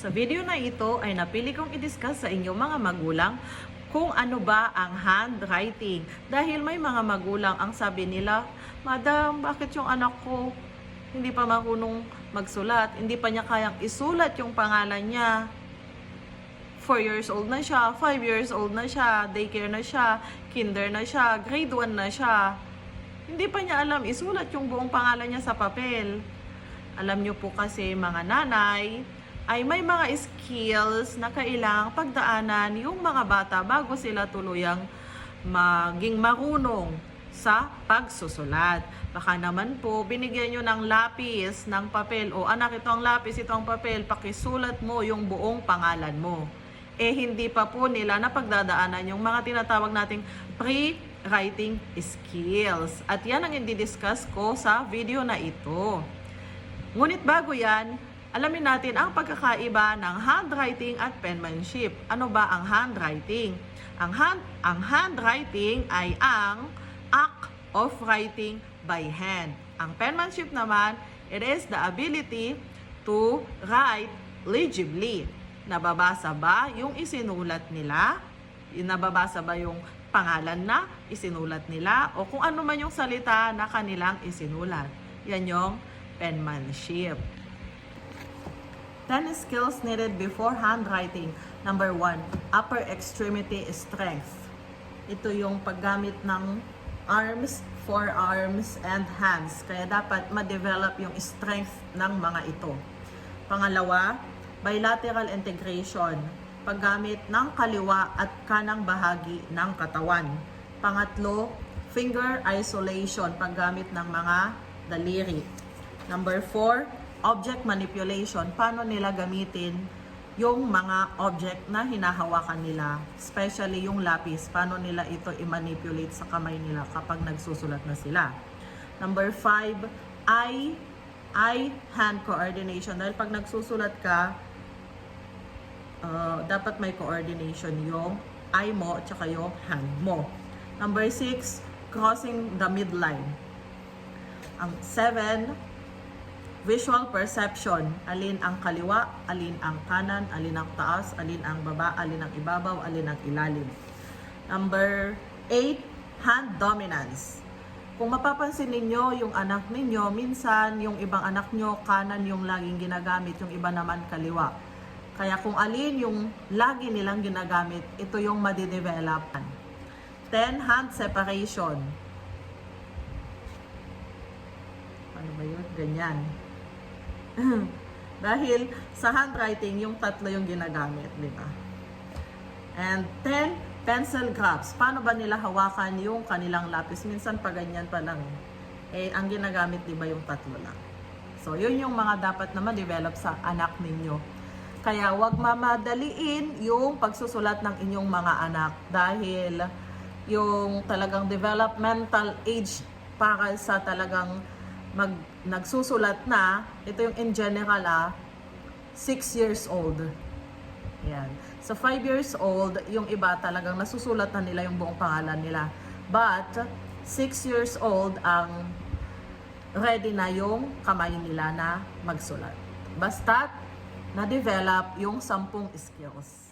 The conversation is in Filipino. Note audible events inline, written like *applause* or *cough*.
Sa video na ito ay napili kong i-discuss sa inyo mga magulang kung ano ba ang handwriting. Dahil may mga magulang ang sabi nila, Madam, bakit yung anak ko hindi pa marunong magsulat? Hindi pa niya kayang isulat yung pangalan niya. 4 years old na siya, 5 years old na siya, daycare na siya, kinder na siya, grade 1 na siya. Hindi pa niya alam isulat yung buong pangalan niya sa papel. Alam niyo po kasi mga nanay, ay may mga skills na kailangang pagdaanan yung mga bata bago sila tuluyang maging marunong sa pagsusulat. Baka naman po, binigyan nyo ng lapis, ng papel, o anak, ito ang lapis, ito ang papel, pakisulat mo yung buong pangalan mo. Eh, hindi pa po nila napagdadaanan yung mga tinatawag nating pre-writing skills. At yan ang i-discuss ko sa video na ito. Ngunit bago yan, alamin natin ang pagkakaiba ng handwriting at penmanship. Ano ba ang handwriting? Ang, hand, ang handwriting ay ang act of writing by hand. Ang penmanship naman, it is the ability to write legibly. Nababasa ba yung isinulat nila? Nababasa ba yung pangalan na isinulat nila? O kung ano man yung salita na kanilang isinulat. Yan yung penmanship. 10 skills needed before handwriting. Number 1, upper extremity strength. Ito yung paggamit ng arms, forearms, and hands. Kaya dapat ma-develop yung strength ng mga ito. Pangalawa, bilateral integration. Paggamit ng kaliwa at kanang bahagi ng katawan. Pangatlo, finger isolation. Paggamit ng mga daliri. Number four, object manipulation. Paano nila gamitin yung mga object na hinahawakan nila, especially yung lapis, paano nila ito i-manipulate sa kamay nila kapag nagsusulat na sila. Number five, eye, eye-hand coordination. Dahil pag nagsusulat ka, uh, dapat may coordination yung eye mo at saka yung hand mo. Number six, crossing the midline. Ang seven, visual perception. Alin ang kaliwa, alin ang kanan, alin ang taas, alin ang baba, alin ang ibabaw, alin ang ilalim. Number 8, hand dominance. Kung mapapansin ninyo, yung anak ninyo, minsan yung ibang anak nyo, kanan yung laging ginagamit, yung iba naman kaliwa. Kaya kung alin yung lagi nilang ginagamit, ito yung madidevelop. 10, hand separation. Ano ba yun? Ganyan. *laughs* Dahil sa handwriting, yung tatlo yung ginagamit, di ba? And 10, pencil grabs. Paano ba nila hawakan yung kanilang lapis? Minsan pa ganyan pa lang. Eh, ang ginagamit, di ba, yung tatlo lang. So, yun yung mga dapat na ma-develop sa anak ninyo. Kaya wag mamadaliin yung pagsusulat ng inyong mga anak dahil yung talagang developmental age para sa talagang mag, nagsusulat na, ito yung in general ah, 6 years old. Yan. Sa 5 years old, yung iba talagang nasusulat na nila yung buong pangalan nila. But, 6 years old ang ready na yung kamay nila na magsulat. Basta't na-develop yung 10 skills.